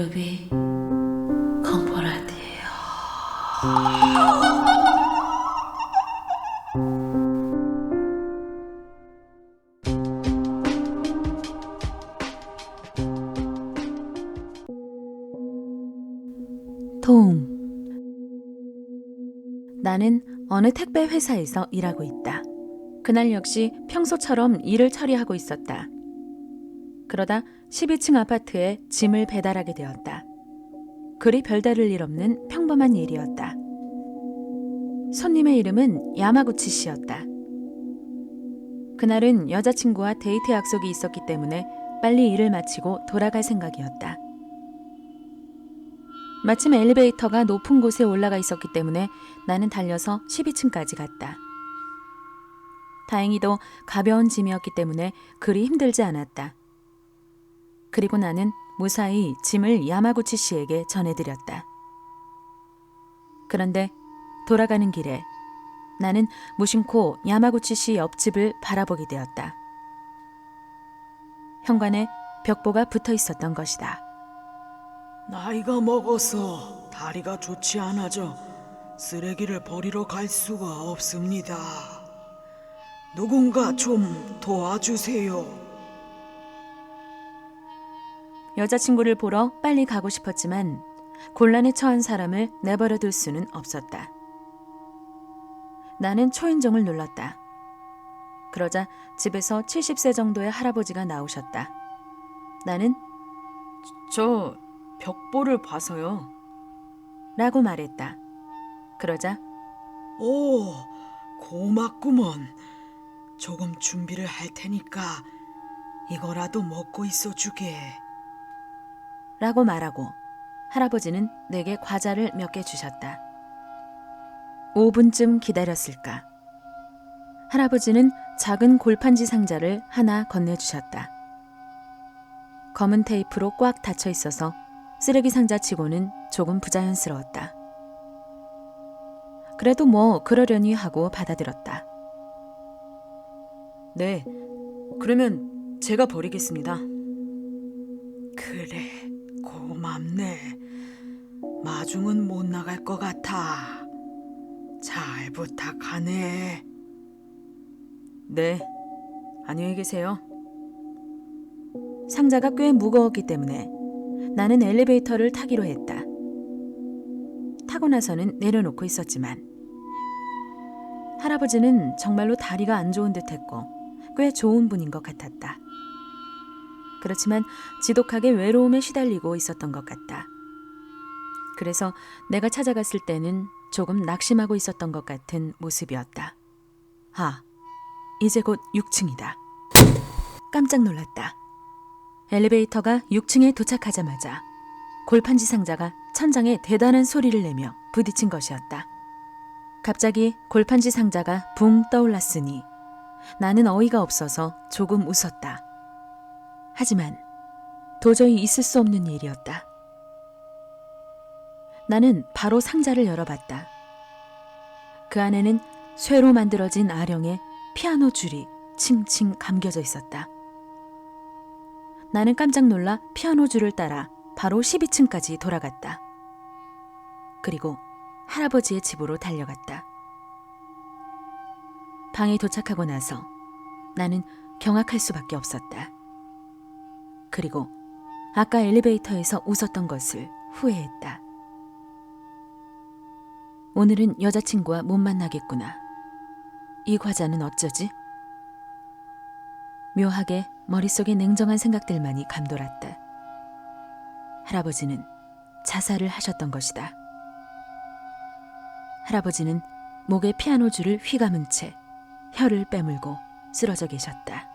루비 컴포라디에요. 통. 나는 어느 택배 회사에서 일하고 있다. 그날 역시 평소처럼 일을 처리하고 있었다. 그러다 12층 아파트에 짐을 배달하게 되었다. 그리 별다를 일 없는 평범한 일이었다. 손님의 이름은 야마구치 씨였다. 그날은 여자친구와 데이트 약속이 있었기 때문에 빨리 일을 마치고 돌아갈 생각이었다. 마침 엘리베이터가 높은 곳에 올라가 있었기 때문에 나는 달려서 12층까지 갔다. 다행히도 가벼운 짐이었기 때문에 그리 힘들지 않았다. 그리고 나는 무사히 짐을 야마구치 씨에게 전해드렸다. 그런데 돌아가는 길에 나는 무심코 야마구치 씨 옆집을 바라보게 되었다. 현관에 벽보가 붙어 있었던 것이다. 나이가 먹어서 다리가 좋지 않아져 쓰레기를 버리러 갈 수가 없습니다. 누군가 좀 도와주세요. 여자친구를 보러 빨리 가고 싶었지만 곤란에 처한 사람을 내버려 둘 수는 없었다. 나는 초인종을 눌렀다. 그러자 집에서 70세 정도의 할아버지가 나오셨다. 나는 저 벽보를 봐서요. 라고 말했다. 그러자 오, 고맙구먼. 조금 준비를 할 테니까 이거라도 먹고 있어 주게. 라고 말하고 할아버지는 내게 과자를 몇 개 주셨다. 5분쯤 기다렸을까. 할아버지는 작은 골판지 상자를 하나 건네주셨다. 검은 테이프로 꽉 닫혀 있어서 쓰레기 상자 치고는 조금 부자연스러웠다. 그래도 뭐 그러려니 하고 받아들었다. 네, 그러면 제가 버리겠습니다. 그래, 고맙네. 마중은 못 나갈 것 같아. 잘 부탁하네. 네, 안녕히 계세요. 상자가 꽤 무거웠기 때문에 나는 엘리베이터를 타기로 했다. 타고 나서는 내려놓고 있었지만 할아버지는 정말로 다리가 안 좋은 듯 했고 꽤 좋은 분인 것 같았다. 그렇지만 지독하게 외로움에 시달리고 있었던 것 같다. 그래서 내가 찾아갔을 때는 조금 낙심하고 있었던 것 같은 모습이었다. 아, 이제 곧 6층이다. 깜짝 놀랐다. 엘리베이터가 6층에 도착하자마자 골판지 상자가 천장에 대단한 소리를 내며 부딪힌 것이었다. 갑자기 골판지 상자가 붕 떠올랐으니 나는 어이가 없어서 조금 웃었다. 하지만 도저히 있을 수 없는 일이었다. 나는 바로 상자를 열어봤다. 그 안에는 쇠로 만들어진 아령에 피아노 줄이 칭칭 감겨져 있었다. 나는 깜짝 놀라 피아노 줄을 따라 바로 12층까지 돌아갔다. 그리고 할아버지의 집으로 달려갔다. 방에 도착하고 나서 나는 경악할 수밖에 없었다. 그리고 아까 엘리베이터에서 웃었던 것을 후회했다. 오늘은 여자친구와 못 만나겠구나. 이 과자는 어쩌지? 묘하게 머릿속에 냉정한 생각들만이 감돌았다. 할아버지는 자살을 하셨던 것이다. 할아버지는 목에 피아노 줄을 휘감은 채 혀를 빼물고 쓰러져 계셨다.